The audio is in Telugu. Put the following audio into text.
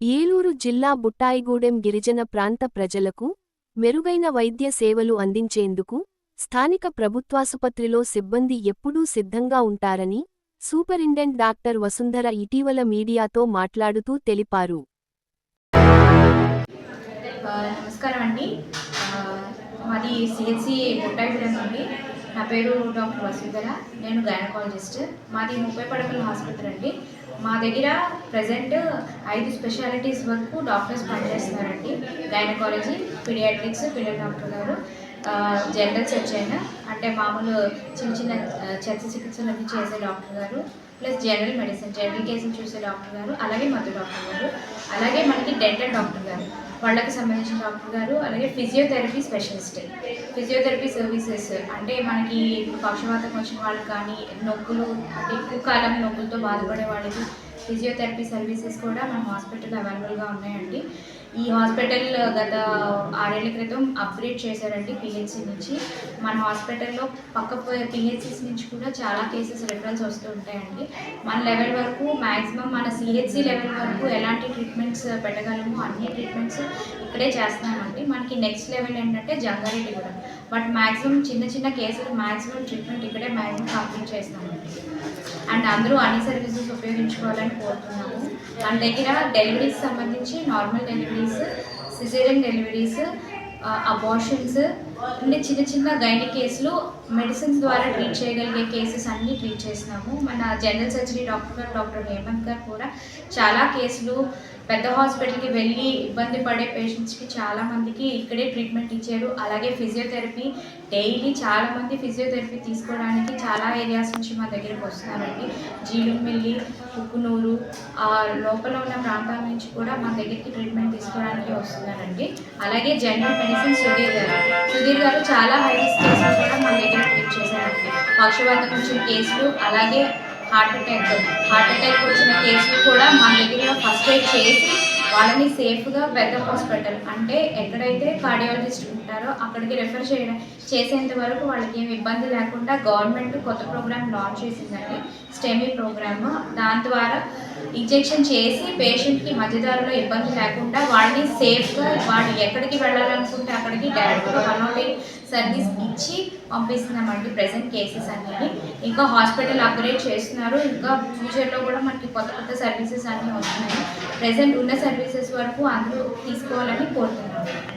ఏలూరు జిల్లా బుట్టాయిగూడెం గిరిజన ప్రాంత ప్రజలకు మెరుగైన వైద్య సేవలు అందించేందుకు స్థానిక ప్రభుత్వాసుపత్రిలో సిబ్బంది ఎప్పుడూ సిద్ధంగా ఉంటారని సూపరింటెండ్ డాక్టర్ వసుంధర ఇటీవల మీడియాతో మాట్లాడుతూ తెలిపారు. నమస్కారం అండి. మాది సిహెచ్సి బుట్టాయిగూడెం అండి. నా పేరు డాక్టర్ వసుంధర. నేను గైనకాలజిస్ట్. మాది ముప్పై పడకల హాస్పిటల్ అండి. మా దగ్గర ప్రజెంట్ ఐదు స్పెషాలిటీస్ వరకు డాక్టర్స్ పనిచేస్తున్నారండి. గైనకాలజీ పీడియాట్రిక్స్ పీడియా డాక్టర్ గారు జనరల్ సర్జన్ అంటే మామూలు చిన్న చిన్న ఆ, చెత్త చికిత్సలు అన్నీ చేసే డాక్టర్ గారు ప్లస్ జనరల్ మెడిసిన్ జనరల్ కేసులు చూసే డాక్టర్ గారు అలాగే మధు డాక్టర్ గారు అలాగే మనకి డెంటల్ డాక్టర్ గారు. వాళ్ళకి సంబంధించిన డాక్టర్ గారు అలాగే ఫిజియోథెరపీ స్పెషలిస్ట్ ఫిజియోథెరపీ సర్వీసెస్ అంటే మనకి పక్షవాతం వచ్చిన వాళ్ళకి కానీ నొప్పులు అంటే ఎక్కువ కాలం నొప్పులతో బాధపడే వాళ్ళకి ఫిజియోథెరపీ సర్వీసెస్ కూడా మన హాస్పిటల్ అవైలబుల్గా ఉన్నాయండి. ఈ హాస్పిటల్ గత ఆరేళ్ళ క్రితం అప్గ్రేడ్ చేశారండి పిహెచ్సి నుంచి. మన హాస్పిటల్లో పక్క పిహెచ్సిస్ నుంచి కూడా చాలా కేసెస్ రిఫరెన్స్ వస్తూ ఉంటాయండి. మన లెవెల్ వరకు మ్యాక్సిమం మన సిహెచ్సి లెవెల్ వరకు ఎలాంటి ట్రీట్మెంట్స్ పెట్టగలము అన్ని ట్రీట్మెంట్స్ ఇక్కడే చేస్తున్నామండి. మనకి నెక్స్ట్ లెవెల్ ఏంటంటే జంగారెడ్డి కూడా. బట్ మ్యాక్సిమం చిన్న చిన్న కేసులు మ్యాక్సిమం ట్రీట్మెంట్ ఇక్కడే మ్యాక్సిమం కంప్లీట్ చేస్తామండి అండ్ అందరూ అన్ని సర్వీసెస్ ఉపయోగించుకోవాలని కోరుతున్నాము. మన దగ్గర డెలివరీకి సంబంధించి normal delivery deliveries caesarean deliveries abortions అంటే చిన్న చిన్న గైని కేసులు మెడిసిన్స్ ద్వారా ట్రీట్ చేయగలిగే కేసెస్ అన్నీ ట్రీట్ చేస్తున్నాము మన జనరల్ సర్జరీ డాక్టర్ గారు డాక్టర్ హేమంత్ గారు కూడా చాలా కేసులు పెద్ద హాస్పిటల్కి వెళ్ళి ఇబ్బంది పడే పేషెంట్స్కి చాలా మందికి ఇక్కడే ట్రీట్మెంట్ ఇచ్చారు. అలాగే ఫిజియోథెరపీ డైలీ చాలా మంది ఫిజియోథెరపీ తీసుకోవడానికి చాలా ఏరియాస్ నుంచి మా దగ్గరికి వస్తున్నారండి. జీలుమిల్లి కుక్కునూరు ఆ లోపల ఉన్న ప్రాంతాల నుంచి కూడా మా దగ్గరికి ట్రీట్మెంట్ తీసుకోవడానికి వస్తున్నారండి. అలాగే జనరల్ మెడిసిన్ సుధీర్ గారు. సుధీర్ గారు చాలా హై రిస్క్ కేసులు కూడా మన దగ్గర ట్రీట్ చేశారండి. పక్షవాతం వచ్చిన కేసులు అలాగే హార్ట్ అటాక్ హార్ట్ అటాక్ వచ్చిన కేసులు కూడా మన దగ్గర ఫస్ట్ ఎయిడ్ చేసి వాళ్ళని సేఫ్గా పెద్ద హాస్పిటల్ అంటే ఎక్కడైతే కార్డియాలజిస్ట్ ఉంటారో అక్కడికి రెఫర్ చేయడం చేసేంత వరకు వాళ్ళకి ఏమి ఇబ్బంది లేకుండా గవర్నమెంట్ కొత్త ప్రోగ్రామ్ లాంచ్ చేసిందండి. STEMI programme. దాని ద్వారా ఇంజెక్షన్ చేసి పేషెంట్కి మధ్యదారులో ఇబ్బంది లేకుండా వాడిని సేఫ్గా వాడు ఎక్కడికి వెళ్ళాలనుకుంటే అక్కడికి డైరెక్ట్గా వన్ నాట్ ఎయిట్ సర్వీస్ ఇచ్చి పంపిస్తున్నామండి ప్రజెంట్ కేసెస్ అనేవి ఇంకా హాస్పిటల్ అప్గ్రేడ్ చేస్తున్నారు. ఇంకా ఫ్యూచర్లో కూడా మనకి కొత్త కొత్త సర్వీసెస్ అన్నీ వస్తున్నాయి. ప్రజెంట్ ఉన్న సర్వీసెస్ వరకు అందరూ తీసుకోవాలని కోరుతున్నాను